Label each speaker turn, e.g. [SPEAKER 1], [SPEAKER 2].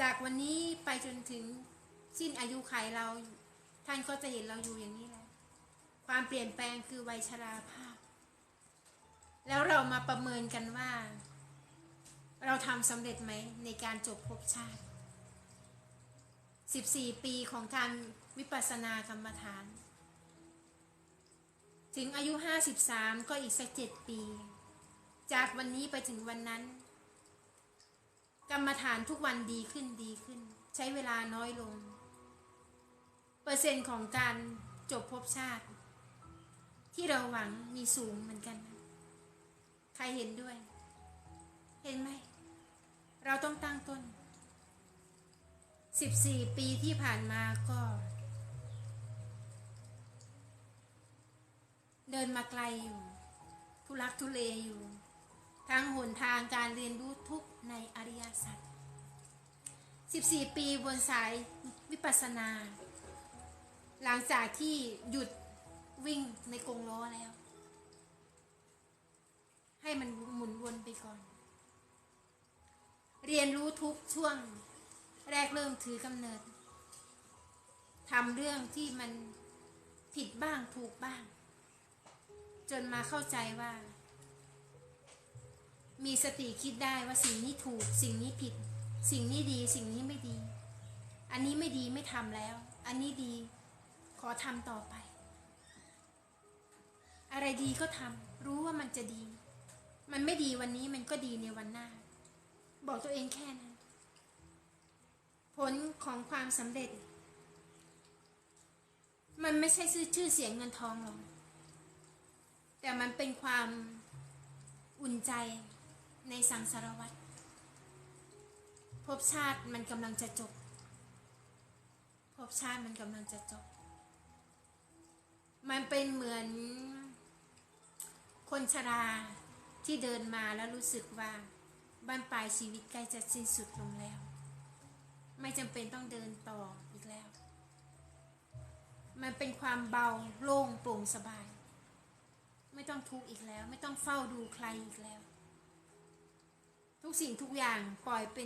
[SPEAKER 1] จากวันนี้ไปจนถึงสิ้นอายุขัยเรา ท่านก็จะเห็นเราอยู่อย่างนี้แหละความเปลี่ยนแปลงคือวัยชราภาพ แล้วเรามาประเมินกันว่า เราทำสำเร็จไหมในการจบภพชาติ 14 ปีของการวิปัสสนากรรมฐาน ถึงอายุ 53 ก็อีกสักเจ็ดปี จากวันนี้ไปถึงวันนั้น กรรมฐานทุกวันดีขึ้นดีขึ้น ใช้เวลาน้อยลง เปอร์เซ็นต์ของการจบภพชาติ ที่เราหวังมีสูงเหมือนกันนะใครเห็นด้วย เห็นไหม เราต้องตั้งต้น 14 ปีที่ผ่านมาก็ เดินมาไกลอยู่ทุลักทุเลอยู่ ทั้งหนทางการเรียนรู้ทุกในอริยสัจ14 ปีบนสายวิปัสสนา หลังจากที่หยุดวิ่งในกรงล้อแล้ว ให้มันหมุนวนไปก่อน เรียนรู้ทุกช่วง แรกเริ่มถือกำเนิดทำเรื่องที่มันผิดบ้างถูกบ้าง จนมาเข้าใจว่า มีสติคิดได้ว่าสิ่งนี้ถูกสิ่งนี้ผิด สิ่งนี้ดีสิ่งนี้ไม่ดี อันนี้ไม่ดีไม่ทำแล้ว อันนี้ดีขอทำต่อไป อะไรดีก็ทำรู้ว่ามันจะดี มันไม่ดีวันนี้มันก็ดีในวันหน้า บอกตัวเองแค่นั้น ผลของความสำเร็จ มันไม่ใช่ชื่อชื่อเสียงเงินทองหรอกแต่มันเป็นความอุ่นใจ ในสังสารวัตรภพชาติมันกำลังจะจบภพชาติมันกำลังจะจบ มันเป็นเหมือน คนชราที่เดินมาแล้วรู้สึกว่าบ้านปลายชีวิตใกล้จะสิ้นสุดลงแล้ว ไม่จำเป็นต้องเดินต่ออีกแล้ว มันเป็นความเบาโล่งโปร่งสบาย ไม่ต้องทุกข์อีกแล้ว ไม่ต้องเฝ้าดูใครอีกแล้ว ทุกสิ่งทุกอย่างปล่อยเป็น